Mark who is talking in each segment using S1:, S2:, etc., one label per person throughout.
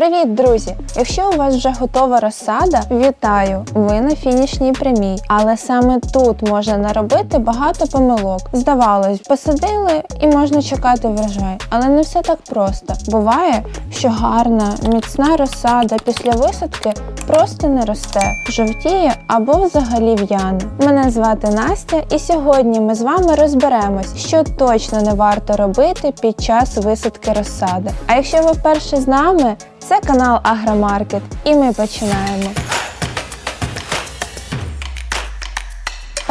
S1: Привіт, друзі! Якщо у вас вже готова розсада, вітаю! Ви на фінішній прямій. Але саме тут можна наробити багато помилок. Здавалось, посадили і можна чекати врожай. Але не все так просто. Буває, що гарна, міцна розсада після висадки просто не росте, жовтіє або взагалі в'яне. Мене звати Настя, і сьогодні ми з вами розберемось, що точно не варто робити під час висадки розсади. А якщо ви вперше з нами, це канал Агромаркет, і ми починаємо.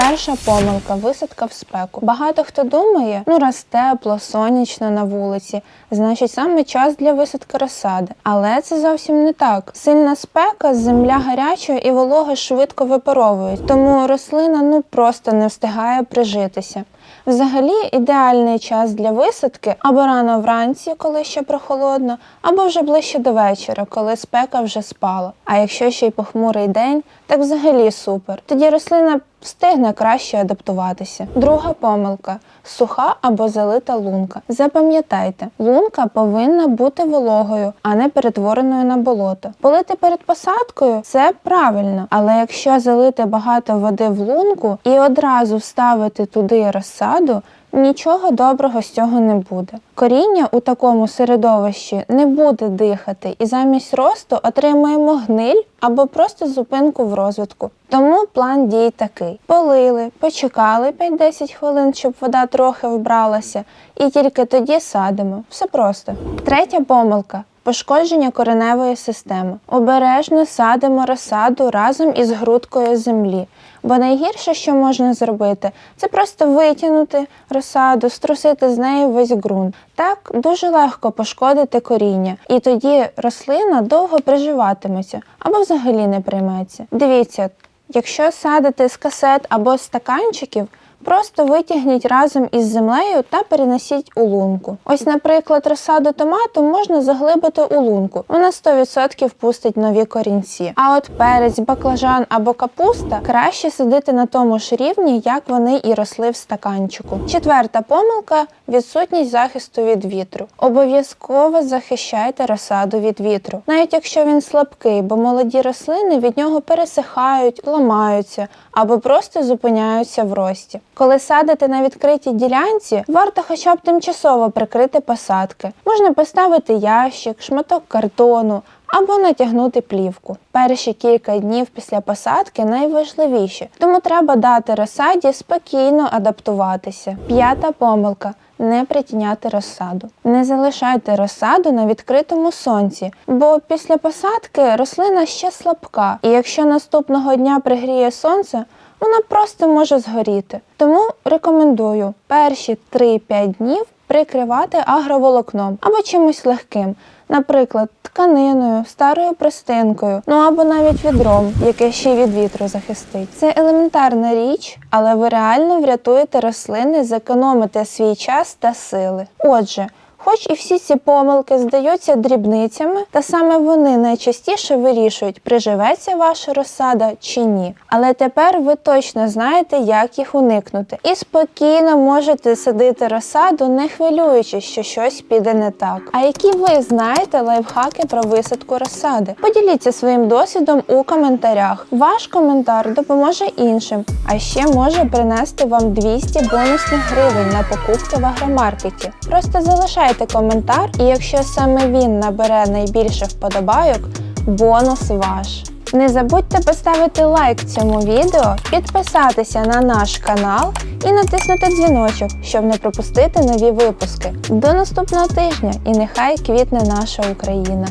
S1: Перша помилка висадка в спеку. Багато хто думає, ну раз тепло, сонячно на вулиці, значить саме час для висадки розсади. Але це зовсім не так. Сильна спека, земля гаряча і волога швидко випаровують, тому рослина ну просто не встигає прижитися. Взагалі ідеальний час для висадки або рано вранці, коли ще прохолодно, або вже ближче до вечора, коли спека вже спала. А якщо ще й похмурий день, так взагалі супер. Тоді рослина встигне краще адаптуватися. Друга помилка суха або залита лунка. Запам'ятайте, лунка повинна бути вологою, а не перетвореною на болото. Полити перед посадкою це правильно, але якщо залити багато води в лунку і одразу вставити туди розсаду. Нічого доброго з цього не буде. Коріння у такому середовищі не буде дихати, і замість росту отримаємо гниль або просто зупинку в розвитку. Тому план дій такий: полили, почекали 5-10 хвилин, щоб вода трохи вбралася, і тільки тоді садимо. Все просто. Третя помилка. Пошкодження кореневої системи. Обережно садимо розсаду разом із грудкою землі. Бо найгірше, що можна зробити, це просто витягнути розсаду, струсити з неї весь ґрунт. Так дуже легко пошкодити коріння, і тоді рослина довго приживатиметься або взагалі не прийметься. Дивіться, якщо садити з касет або стаканчиків. Просто витягніть разом із землею та перенесіть у лунку. Ось, наприклад, розсаду томату можна заглибити у лунку. Вона 100% пустить нові корінці. А от перець, баклажан або капуста краще садити на тому ж рівні, як вони і росли в стаканчику. Четверта помилка відсутність захисту від вітру. Обов'язково захищайте розсаду від вітру, навіть якщо він слабкий, бо молоді рослини від нього пересихають, ламаються або просто зупиняються в рості. Коли садите на відкритій ділянці, варто хоча б тимчасово прикрити посадки. Можна поставити ящик, шматок картону або натягнути плівку. Перші кілька днів після посадки найважливіші, тому треба дати розсаді спокійно адаптуватися. П'ята помилка. Не притіняти розсаду. Не залишайте розсаду на відкритому сонці, бо після посадки рослина ще слабка, і якщо наступного дня пригріє сонце, вона просто може згоріти. Тому рекомендую перші 3-5 днів прикривати агроволокном або чимось легким, наприклад, тканиною, старою простинкою, ну або навіть відром, яке ще від вітру захистить. Це елементарна річ, але ви реально врятуєте рослини, зекономите свій час та сили. Отже. Хоч і всі ці помилки здаються дрібницями, та саме вони найчастіше вирішують, приживеться ваша розсада чи ні. Але тепер ви точно знаєте, як їх уникнути, і спокійно можете садити розсаду, не хвилюючись, що щось піде не так. А які ви знаєте лайфхаки про висадку розсади? Поділіться своїм досвідом у коментарях. Ваш коментар допоможе іншим, а ще може принести вам 200 бонусних гривень на покупки в агромаркеті. Просто залишайте Залишайте коментар, і якщо саме він набере найбільше вподобайок, бонус ваш. Не забудьте поставити лайк цьому відео, підписатися на наш канал і натиснути дзвіночок, щоб не пропустити нові випуски. До наступного тижня і нехай квітне наша Україна!